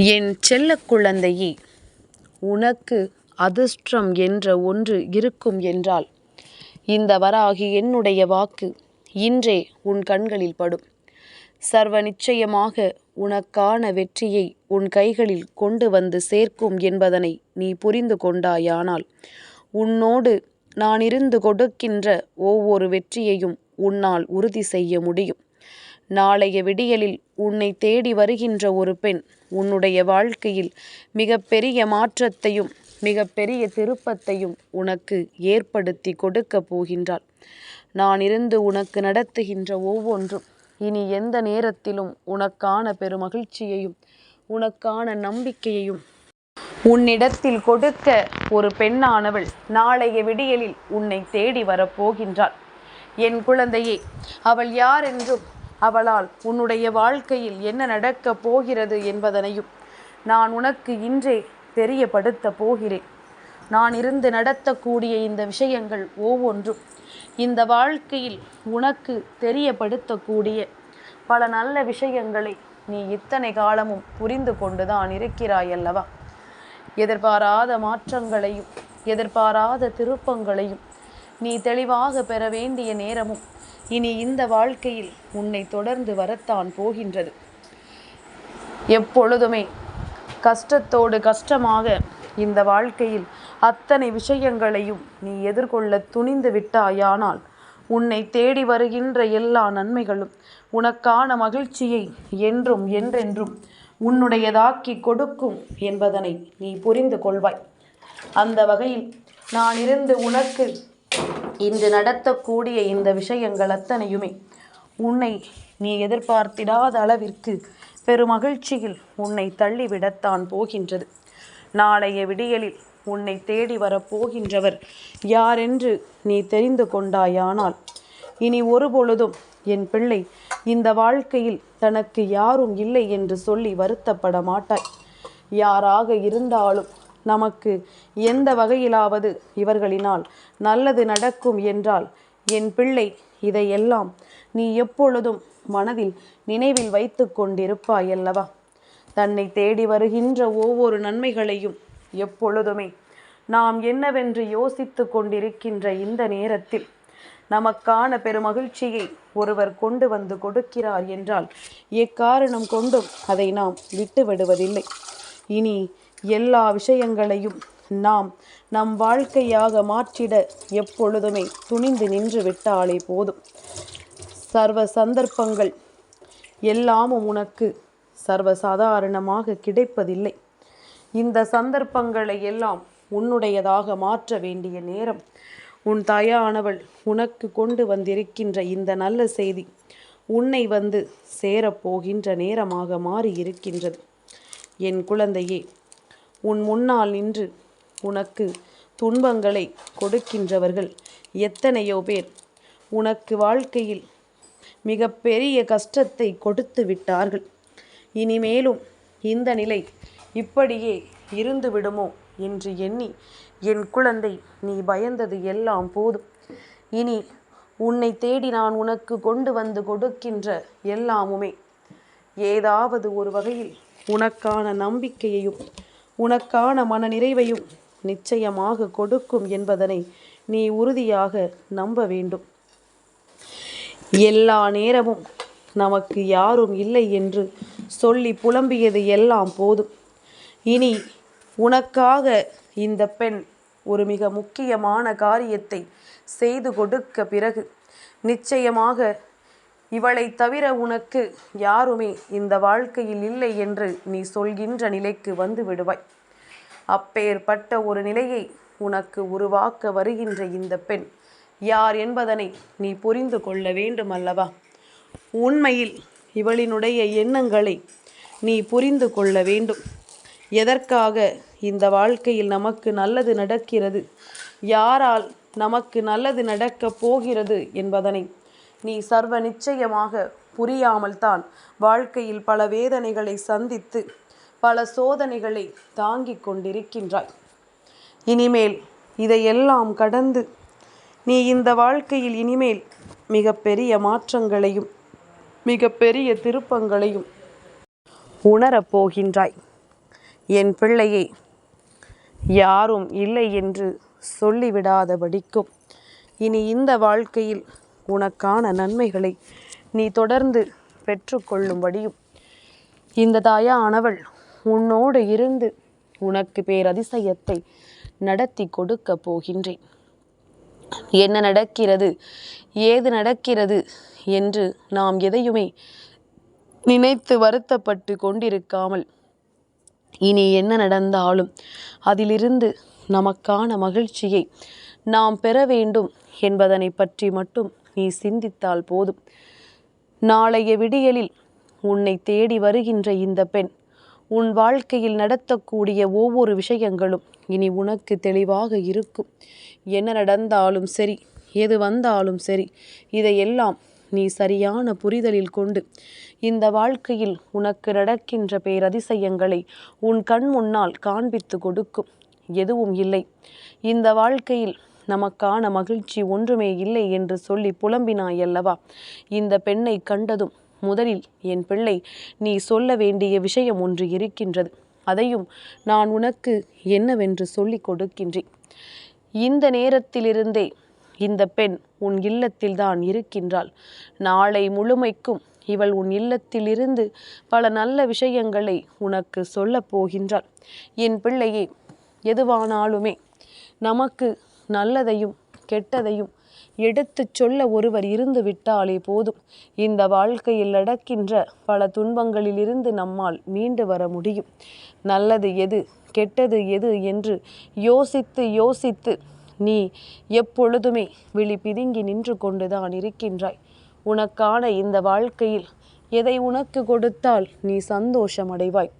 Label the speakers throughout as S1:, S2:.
S1: என் செல்ல குழந்தையே உனக்கு அதிர்ஷ்டம் என்ற ஒன்று இருக்கும் என்றால் இந்த வராகி என்னுடைய வாக்கு. இன்றே உன் கண்களில் படும். சர்வ நிச்சயமாக உனக்கான வெற்றியை உன் கைகளில் கொண்டு வந்து சேர்க்கும் என்பதனை நீ புரிந்து கொண்டாயானால் உன்னோடு நான் இருந்து கொடுக்கின்ற ஒவ்வொரு வெற்றியையும் உன்னால் உறுதி செய்ய முடியும். நாளைய விடியலில் உன்னை தேடி வருகின்ற ஒரு பெண் உன்னுடைய வாழ்க்கையில் மிகப்பெரிய மாற்றத்தையும் மிகப்பெரிய திருப்பத்தையும் உனக்கு ஏற்படுத்தி கொடுக்க போகின்றாள். நான் இருந்து உனக்கு நடத்துகின்ற ஒவ்வொன்றும் இனி எந்த நேரத்திலும் உனக்கான பெருமகிழ்ச்சியையும் உனக்கான நம்பிக்கையையும் உன்னிடத்தில் கொடுக்க ஒரு பெண்ணானவள் நாளைய விடியலில் உன்னை தேடி வரப்போகின்றாள். என் குழந்தையே அவள் யார் என்றும் அவளால் உன்னுடைய வாழ்க்கையில் என்ன நடக்கப் போகிறது என்பதனையும் நான் உனக்கு இன்றே தெரியப்படுத்த போகிறேன். நான் இருந்து நடத்தக்கூடிய இந்த விஷயங்கள் ஒவ்வொன்றும் இந்த வாழ்க்கையில் உனக்கு தெரியப்படுத்தக்கூடிய பல நல்ல விஷயங்களை நீ இத்தனை காலமும் புரிந்து கொண்டுதான் இருக்கிறாய் அல்லவா? எதிர்பாராத மாற்றங்களையும் எதிர்பாராத திருப்பங்களையும் நீ தெளிவாக பெற வேண்டிய நேரமும் இனி இந்த வாழ்க்கையில் உன்னை தொடர்ந்து வரத்தான் போகின்றது. எப்பொழுதுமே கஷ்டத்தோடு கஷ்டமாக இந்த வாழ்க்கையில் அத்தனை விஷயங்களையும் நீ எதிர்கொள்ள துணிந்து விட்டாயானால் உன்னை தேடி வருகின்ற எல்லா நன்மைகளும் உனக்கான மகிழ்ச்சியை என்றும் என்றென்றும் உன்னுடையதாக்கி கொடுக்கும் என்பதனை நீ புரிந்து கொள்வாய். அந்த வகையில் நான் இருந்து உனக்கு இன்று நடத்தக்கூடிய இந்த விஷயங்கள் அத்தனையுமே உன்னை நீ எதிர்பார்த்திடாத அளவிற்கு பெருமகிழ்ச்சியில் உன்னை தள்ளிவிடத்தான் போகின்றது. நாளைய விடியலில் உன்னை தேடி வரப்போகின்றவர் யாரென்று நீ தெரிந்து கொண்டாயானால் இனி ஒருபொழுதும் என் பிள்ளை இந்த வாழ்க்கையில் தனக்கு யாரும் இல்லை என்று சொல்லி வருத்தப்பட மாட்டாய் யாராக இருந்தாலும் நமக்கு எந்த வகையிலாவது இவர்களினால் நல்லது நடக்கும் என்றால் என் பிள்ளை இதையெல்லாம் நீ எப்பொழுதும் மனதில் நினைவில் வைத்து கொண்டிருப்பாயல்லவா? தன்னை தேடி வருகின்ற ஒவ்வொரு நன்மைகளையும் எப்பொழுதுமே நாம் என்னவென்று யோசித்து கொண்டிருக்கின்ற இந்த நேரத்தில் நமக்கான பெருமகிழ்ச்சியை ஒருவர் கொண்டு வந்து கொடுக்கிறார் என்றால் எக்காரணம் கொண்டும் அதை நாம் விட்டுவிடுவதில்லை. இனி எல்லா விஷயங்களையும் நாம் நம் வாழ்க்கையாக மாற்றிட எப்பொழுதுமே துணிந்து நின்று விட்டாலே போதும். சர்வ சந்தர்ப்பங்கள் எல்லாமும் உனக்கு சர்வசாதாரணமாக கிடைப்பதில்லை. இந்த சந்தர்ப்பங்களை எல்லாம் உன்னுடையதாக மாற்ற வேண்டிய நேரம். உன் தாயானவள் உனக்கு கொண்டு வந்திருக்கின்ற இந்த நல்ல செய்தி உன்னை வந்து சேரப்போகின்ற நேரமாக மாறி இருக்கின்றது என் குழந்தையே உன் முன்னால் நின்று உனக்கு துன்பங்களை கொடுக்கின்றவர்கள் எத்தனையோ பேர். உனக்கு வாழ்க்கையில் மிக பெரிய கஷ்டத்தை கொடுத்து விட்டார்கள். இனிமேலும் இந்த நிலை இப்படியே இருந்து விடுமோ என்று எண்ணி என் குழந்தை நீ பயந்தது எல்லாம் போதும். இனி உன்னை தேடி நான் உனக்கு கொண்டு வந்து கொடுக்கின்ற எல்லாமுமே ஏதாவது ஒரு வகையில் உனக்கான நம்பிக்கையையும் உனக்கான மன நிறைவையும் நிச்சயமாக கொடுக்கும் என்பதனை நீ உறுதியாக நம்ப வேண்டும். எல்லா நேரமும் நமக்கு யாரும் இல்லை என்று சொல்லி புலம்பியது எல்லாம் போதும். இனி உனக்காக இந்த பெண் ஒரு மிக முக்கியமான காரியத்தை செய்து கொடுக்க பிறகு நிச்சயமாக இவளை தவிர உனக்கு யாருமே இந்த வாழ்க்கையில் இல்லை என்று நீ சொல்கின்ற நிலைக்கு வந்து விடுவாய். அப்பேற்பட்ட ஒரு நிலையை உனக்கு உருவாக்க வருகின்ற இந்த பெண் யார் என்பதனை நீ புரிந்து கொள்ள வேண்டும் அல்லவா உண்மையில் இவளினுடைய எண்ணங்களை நீ புரிந்து கொள்ள வேண்டும். எதற்காக இந்த வாழ்க்கையில் நமக்கு நல்லது நடக்கிறது? யாரால் நமக்கு நல்லது நடக்கப் போகிறது என்பதனை நீ சர்வ நிச்சயமாக புரியாமல் தான் வாழ்க்கையில் பல வேதனைகளை சந்தித்து பல சோதனைகளை தாங்கிக் கொண்டிருக்கின்றாய். இனிமேல் இதையெல்லாம் கடந்து நீ இந்த வாழ்க்கையில் இனிமேல் மிகப்பெரிய மாற்றங்களையும் மிகப்பெரிய திருப்பங்களையும் உணரப் போகின்றாய். என் பிள்ளையை யாரும் இல்லை என்று சொல்லிவிடாதபடிக்கும் இனி இந்த வாழ்க்கையில் உனக்கான நன்மைகளை நீ தொடர்ந்து பெற்றுக்கொள்ளும்படியும். இந்த தாயானவள் உன்னோடு இருந்து உனக்கு பேரதிசயத்தை நடத்தி கொடுக்க போகின்றேன். என்ன நடக்கிறது? ஏது நடக்கிறது? என்று நாம் எதையுமே நினைத்து வருத்தப்பட்டு கொண்டிருக்காமல் இனி என்ன நடந்தாலும் அதிலிருந்து நமக்கான மகிழ்ச்சியை நாம் பெற வேண்டும் என்பதனை பற்றி மட்டும் நீ சிந்தித்தால் போதும். நாளைய விடியலில் உன்னை தேடி வருகின்ற இந்த பெண் உன் வாழ்க்கையில் நடத்தக்கூடிய ஒவ்வொரு விஷயங்களும் இனி உனக்கு தெளிவாக இருக்கும். என்ன நடந்தாலும் சரி எது வந்தாலும் சரி இதையெல்லாம் நீ சரியான புரிதலில் கொண்டு இந்த வாழ்க்கையில் உனக்கு நடக்கின்ற பேரதிசயங்களை உன் கண் முன்னால் காண்பித்து கொடுக்கும். எதுவும் இல்லை. இந்த வாழ்க்கையில் நமக்கான மகிழ்ச்சி ஒன்றுமே இல்லை என்று சொல்லி புலம்பினாய் அல்லவா இந்த பெண்ணை கண்டதும் முதலில் என் பிள்ளை நீ சொல்ல வேண்டிய விஷயம் ஒன்று இருக்கின்றது. அதையும் நான் உனக்கு என்னவென்று சொல்லிக் கொடுக்கின்றேன். இந்த நேரத்திலிருந்தே இந்த பெண் உன் இல்லத்தில்தான் இருக்கின்றாள். நாளை முழுமைக்கும் இவள் உன் இல்லத்திலிருந்து பல நல்ல விஷயங்களை உனக்கு சொல்லப் போகின்றாள். என் பிள்ளையே எதுவானாலுமே நமக்கு நல்லதையும் கெட்டதையும் எடுத்துச் சொல்ல ஒருவர் இருந்து விட்டாலே போதும். இந்த வாழ்க்கையில் நடக்கின்ற பல துன்பங்களிலிருந்து நம்மால் மீண்டு வர முடியும். நல்லது எது கெட்டது எது என்று யோசித்து யோசித்து நீ எப்பொழுதுமே விழி பிதுங்கி நின்று கொண்டுதான் இருக்கின்றாய். உனக்கான இந்த வாழ்க்கையில் எதை உனக்கு கொடுத்தால் நீ சந்தோஷம் அடைவாய்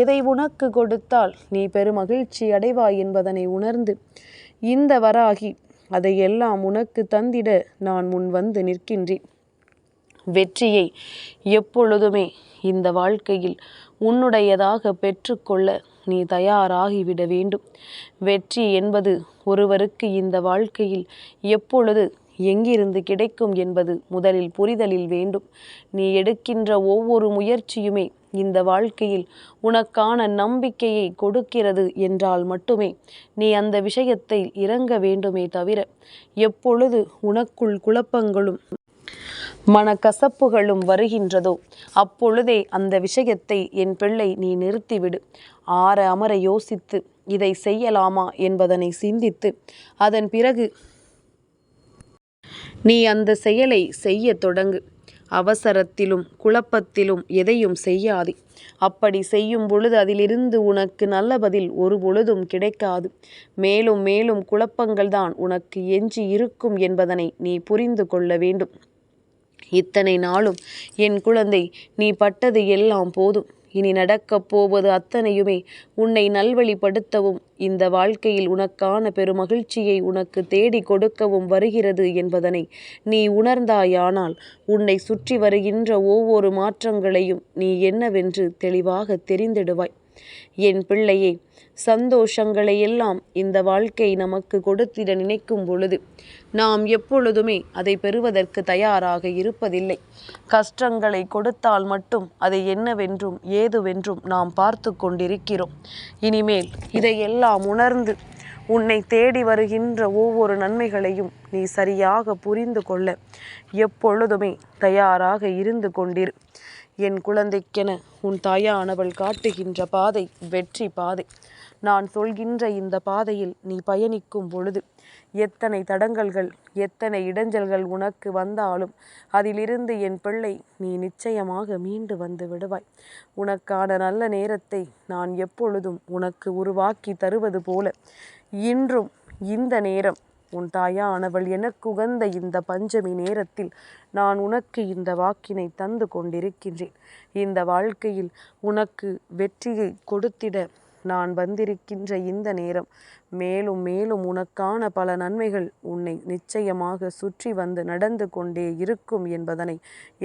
S1: எதை உனக்கு கொடுத்தால் நீ பெருமகிழ்ச்சி அடைவாய் என்பதனை உணர்ந்து இந்த வராகி அதையெல்லாம் உனக்கு தந்திட நான் முன் வந்து நிற்கின்றேன். வெற்றியை எப்பொழுதுமே இந்த வாழ்க்கையில் உன்னுடையதாக பெற்றுக்கொள்ள நீ தயாராகிவிட வேண்டும். வெற்றி என்பது ஒருவருக்கு இந்த வாழ்க்கையில் எப்பொழுது எங்கிருந்து கிடைக்கும் என்பது முதலில் புரிதலில் வேண்டும். நீ எடுக்கின்ற ஒவ்வொரு முயற்சியுமே இந்த வாழ்க்கையில் உனக்கான நம்பிக்கையை கொடுக்கிறது என்றால் மட்டுமே நீ அந்த விஷயத்தை இறங்க வேண்டுமே தவிர எப்பொழுது உனக்குள் குழப்பங்களும் மனக்கசப்புகளும் வருகின்றதோ அப்பொழுதே அந்த விஷயத்தை என் பிள்ளை நீ நிறுத்திவிடு. ஆற அமர யோசித்து இதை செய்யலாமா என்பதனை சிந்தித்து அதன் பிறகு நீ அந்த செயலை செய்ய தொடங்கு. அவசரத்திலும் குழப்பத்திலும் எதையும் செய்யாதே. அப்படி செய்யும் பொழுது அதிலிருந்து உனக்கு நல்ல பதில் ஒரு பொழுதும் கிடைக்காது. மேலும் மேலும் குழப்பங்கள்தான் உனக்கு எஞ்சி இருக்கும் என்பதனை நீ புரிந்து கொள்ள வேண்டும். இத்தனை நாளும் என் குழந்தை நீ பட்டது எல்லாம் போதும். இனி நடக்கப் போவது அத்தனையுமே உன்னை நல்வழிப்படுத்தவும் இந்த வாழ்க்கையில் உனக்கான பெருமகிழ்ச்சியை உனக்கு தேடி கொடுக்கவும் வருகிறது என்பதனை நீ உணர்ந்தாயானால் உன்னை சுற்றி வருகின்ற ஒவ்வொரு மாற்றங்களையும் நீ என்னவென்று தெளிவாக தெரிந்திடுவாய். என் பிள்ளையே சந்தோஷங்களை எல்லாம் இந்த வாழ்க்கை நமக்கு கொடுத்திட நினைக்கும் பொழுது நாம் எப்பொழுதுமே அதை பெறுவதற்கு தயாராக இருப்பதில்லை. கஷ்டங்களை கொடுத்தால் மட்டும் அதை என்னவென்றும் ஏதுவென்றும் நாம் பார்த்து கொண்டிருக்கிறோம். இனிமேல் இதையெல்லாம் உணர்ந்து உன்னை தேடி வருகின்ற ஒவ்வொரு நன்மைகளையும் நீ சரியாக புரிந்து கொள்ள எப்பொழுதுமே தயாராக இருந்து கொண்டிரு. என் குழந்தைக்கென உன் தாயானவள் காட்டுகின்ற பாதை வெற்றி பாதை. நான் சொல்கின்ற இந்த பாதையில் நீ பயணிக்கும் பொழுது எத்தனை தடங்கல்கள் எத்தனை இடைஞ்சல்கள் உனக்கு வந்தாலும் அதிலிருந்து என் பிள்ளை நீ நிச்சயமாக மீண்டு வந்து விடுவாய். உனக்கான நல்ல நேரத்தை நான் எப்பொழுதும் உனக்கு உருவாக்கி தருவது போல இன்றும் இந்த நேரம் உன் தாயானவள் எனக்கு உகந்த இந்த பஞ்சமி நேரத்தில் நான் உனக்கு இந்த வாக்கினை தந்து கொண்டிருக்கின்றேன். இந்த வாழ்க்கையில் உனக்கு வெற்றியை கொடுத்திட நான் வந்திருக்கின்ற இந்த நேரம் மேலும் மேலும் உனக்கான பல நன்மைகள் உன்னை நிச்சயமாக சுற்றி வந்து நடந்து கொண்டே இருக்கும் என்பதனை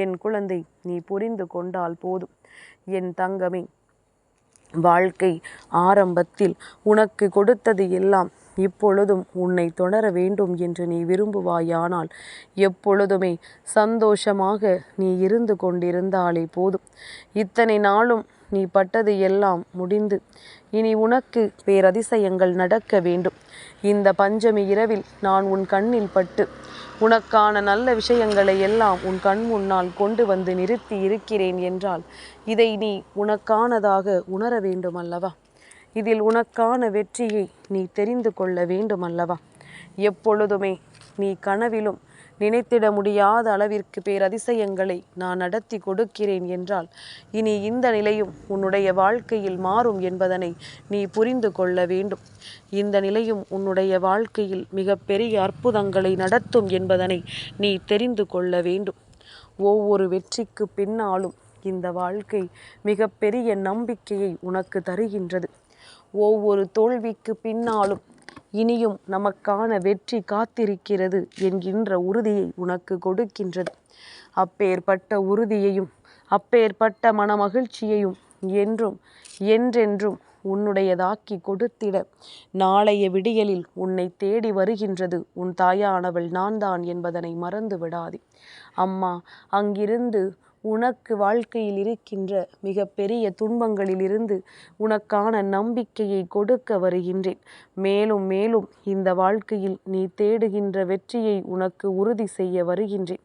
S1: என் குழந்தை நீ புரிந்து கொண்டால் போதும். என் தங்கமே வாழ்க்கை ஆரம்பத்தில் உனக்கு கொடுத்தது எல்லாம் இப்பொழுதும் உன்னை தொடர வேண்டும் என்று நீ விரும்புவாயானால் எப்பொழுதுமே சந்தோஷமாக நீ இருந்து கொண்டிருந்தாலே போதும். இத்தனை நாளும் நீ பட்டது எல்லாம் முடிந்து இனி உனக்கு பேரதிசயங்கள் நடக்க வேண்டும். இந்த பஞ்சமி இரவில் நான் உன் கண்ணில் பட்டு உனக்கான நல்ல விஷயங்களை எல்லாம் உன் கண் முன்னால் கொண்டு வந்து நிறுத்தி இருக்கிறேன் என்றால் இதை நீ உனக்கானதாக உணர வேண்டும் அல்லவா இதில் உனக்கான வெற்றியை நீ தெரிந்து கொள்ள வேண்டும் அல்லவா எப்பொழுதுமே நீ கனவிலும் நினைத்திட முடியாத அளவிற்கு பேரதிசயங்களை நான் நடத்தி கொடுக்கிறேன் என்றால் இனி இந்த நிலையும் உன்னுடைய வாழ்க்கையில் மாறும் என்பதனை நீ புரிந்து கொள்ள வேண்டும். இந்த நிலையும் உன்னுடைய வாழ்க்கையில் மிகப்பெரிய அற்புதங்களை நடத்தும் என்பதனை நீ தெரிந்து கொள்ள வேண்டும். ஒவ்வொரு வெற்றிக்கு பின்னாலும் இந்த வாழ்க்கை மிகப்பெரிய நம்பிக்கையை உனக்கு தருகின்றது. ஒவ்வொரு தோல்விக்கு பின்னாலும் இனியும் நமக்கான வெற்றி காத்திருக்கிறது என்கின்ற உறுதியை உனக்கு கொடுக்கின்றது. அப்பேற்பட்ட உறுதியையும் அப்பேற்பட்ட மனமகிழ்ச்சியையும் என்றும் என்றென்றும் உன்னுடையதாக்கி கொடுத்திட நாளைய விடியலில் உன்னை தேடி வருகின்றது உன் தாயானவள் நான் தான் என்பதனை மறந்து விடாதே அம்மா அங்கிருந்து உனக்கு வாழ்க்கையில் இருக்கின்ற மிக பெரிய துன்பங்களிலிருந்து உனக்கான நம்பிக்கையை கொடுக்க வருகின்றேன். மேலும் மேலும் இந்த வாழ்க்கையில் நீ தேடுகின்ற வெற்றியை உனக்கு உறுதி செய்ய வருகின்றேன்.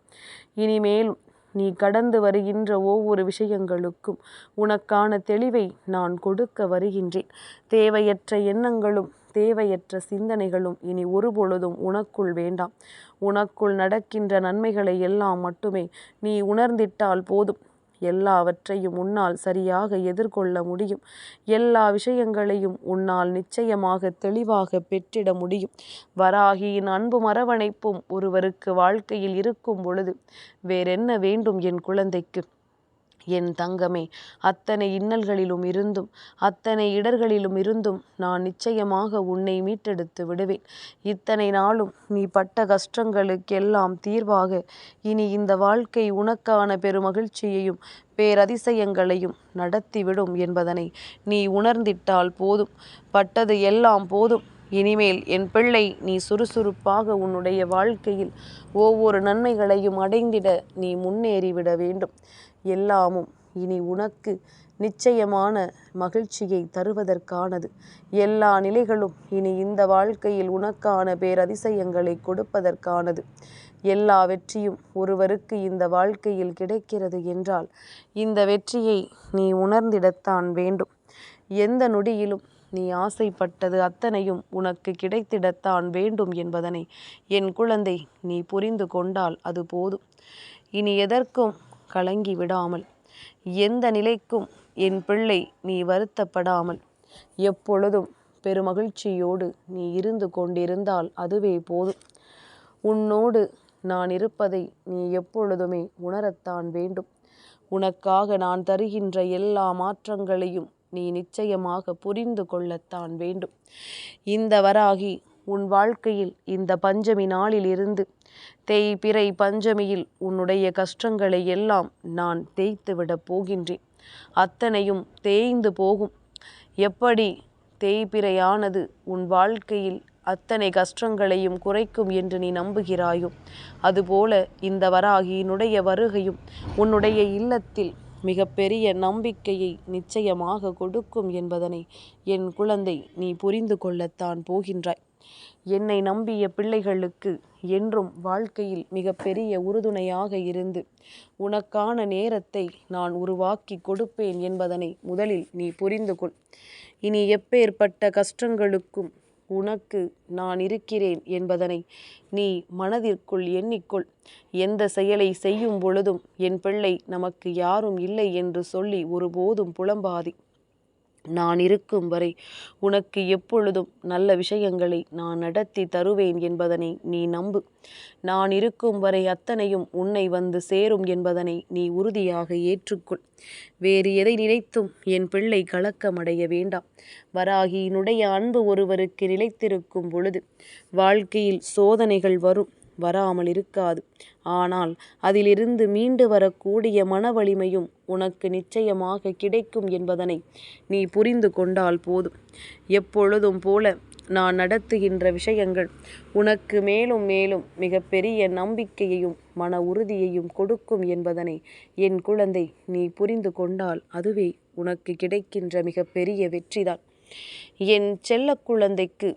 S1: இனிமேலும் நீ கடந்து வருகின்ற ஒவ்வொரு விஷயங்களுக்கும் உனக்கான தெளிவை நான் கொடுக்க வருகின்றேன். தேவையற்ற எண்ணங்களும் தேவையற்ற சிந்தனைகளும் இனி ஒருபொழுதும் உனக்குள் வேண்டாம். உனக்குள் நடக்கின்ற நன்மைகளை எல்லாம் மட்டுமே நீ உணர்ந்திட்டால் போதும். எல்லாவற்றையும் உன்னால் சரியாக எதிர்கொள்ள முடியும். எல்லா விஷயங்களையும் உன்னால் நிச்சயமாக தெளிவாக பெற்றிட முடியும். வராகியின் அன்பு மரவணைப்பும் ஒருவருக்கு வாழ்க்கையில் இருக்கும் பொழுது வேறென்ன வேண்டும் என் குழந்தைக்கு? என் தங்கமே அத்தனை இன்னல்களிலும் இருந்தும் அத்தனை இடர்களிலும் இருந்தும் நான் நிச்சயமாக உன்னை மீட்டெடுத்து விடுவேன். இத்தனை நாளும் நீ பட்ட கஷ்டங்களுக்கெல்லாம் தீர்வாக இனி இந்த வாழ்க்கை உனக்கான பெருமகிழ்ச்சியையும் பேரதிசயங்களையும் நடத்திவிடும் என்பதனை நீ உணர்ந்திட்டால் போதும். பட்டது எல்லாம் போதும். இனிமேல் என் பிள்ளை நீ சுறுசுறுப்பாக உன்னுடைய வாழ்க்கையில் ஒவ்வொரு நன்மைகளையும் அடைந்திட நீ முன்னேறிவிட வேண்டும். எல்லாமும் இனி உனக்கு நிச்சயமான மகிழ்ச்சியை தருவதற்கானது. எல்லா நிலைகளும் இனி இந்த வாழ்க்கையில் உனக்கான பேரதிசயங்களை கொடுப்பதற்கானது. எல்லா வெற்றியும் ஒருவருக்கு இந்த வாழ்க்கையில் கிடைக்கிறது என்றால் இந்த வெற்றியை நீ உணர்ந்திடத்தான் வேண்டும். எந்த நொடியிலும் நீ ஆசைப்பட்டது அத்தனையும் உனக்கு கிடைத்திடத்தான் வேண்டும் என்பதனை என் குழந்தை நீ புரிந்து கொண்டால் அது போதும். இனி எதற்கும் கலங்கி விடாமல் எந்த நிலைக்கும் என் பிள்ளை நீ வருத்தப்படாமல் எப்பொழுதும் பெருமகிழ்ச்சியோடு நீ இருந்து கொண்டிருந்தால் அதுவே போதும். உன்னோடு நான் இருப்பதை நீ எப்பொழுதுமே உணரத்தான் வேண்டும். உனக்காக நான் தருகின்ற எல்லா மாற்றங்களையும் நீ நிச்சயமாக புரிந்து கொள்ளத்தான் வேண்டும். இந்த வராகி உன் வாழ்க்கையில் இந்த பஞ்சமி நாளிலிருந்து தேய் பிறை பஞ்சமியில் உன்னுடைய கஷ்டங்களை எல்லாம் நான் தேய்த்துவிடப் போகின்றேன். அத்தனையும் தேய்ந்து போகும். எப்படி தேய்பிரையானது உன் வாழ்க்கையில் அத்தனை கஷ்டங்களையும் குறைக்கும் என்று நீ நம்புகிறாயோ? அதுபோல இந்த வராகியினுடைய வருகையும் உன்னுடைய இல்லத்தில் மிகப்பெரிய நம்பிக்கையை நிச்சயமாக கொடுக்கும் என்பதனை என் குழந்தை நீ புரிந்து கொள்ளத்தான் போகின்றாய். என்னை நம்பிய பிள்ளைகளுக்கு என்றும் வாழ்க்கையில் மிகப்பெரிய உறுதுணையாக இருந்து உனக்கான நேரத்தை நான் உருவாக்கி கொடுப்பேன் என்பதனை முதலில் நீ புரிந்து கொள். இனி எப்பேற்பட்ட கஷ்டங்களுக்கும் உனக்கு நான் இருக்கிறேன் என்பதனை நீ மனதிற்குள் எண்ணிக்கொள். எந்த செயலை செய்யும் பொழுதும் என் பிள்ளை நமக்கு யாரும் இல்லை என்று சொல்லி ஒருபோதும் புலம்பாதி. நான் இருக்கும் வரை உனக்கு எப்பொழுதும் நல்ல விஷயங்களை நான் நடத்தி தருவேன் என்பதனை நீ நம்பு. நான் இருக்கும் வரை அத்தனையும் உன்னை வந்து சேரும் என்பதனை நீ உறுதியாக ஏற்றுக்கொள். வேறு எதை நினைத்தும் என் பிள்ளை கலக்கமடைய வேண்டாம். வராகியினுடைய அன்பு ஒருவருக்கு நிலைத்திருக்கும் பொழுது வாழ்க்கையில் சோதனைகள் வரும். வராமல் இருக்காது. ஆனால் அதிலிருந்து மீண்டு வரக்கூடிய மன வலிமையும் உனக்கு நிச்சயமாக கிடைக்கும் என்பதனை நீ புரிந்து கொண்டால் போதும். எப்பொழுதும் போல நான் நடத்துகின்ற விஷயங்கள் உனக்கு மேலும் மேலும் மிகப்பெரிய நம்பிக்கையையும் மன உறுதியையும் கொடுக்கும் என்பதனை என் குழந்தை நீ புரிந்து கொண்டால் அதுவே உனக்கு கிடைக்கின்ற மிகப்பெரிய வெற்றிதான். என் செல்ல குழந்தைக்கு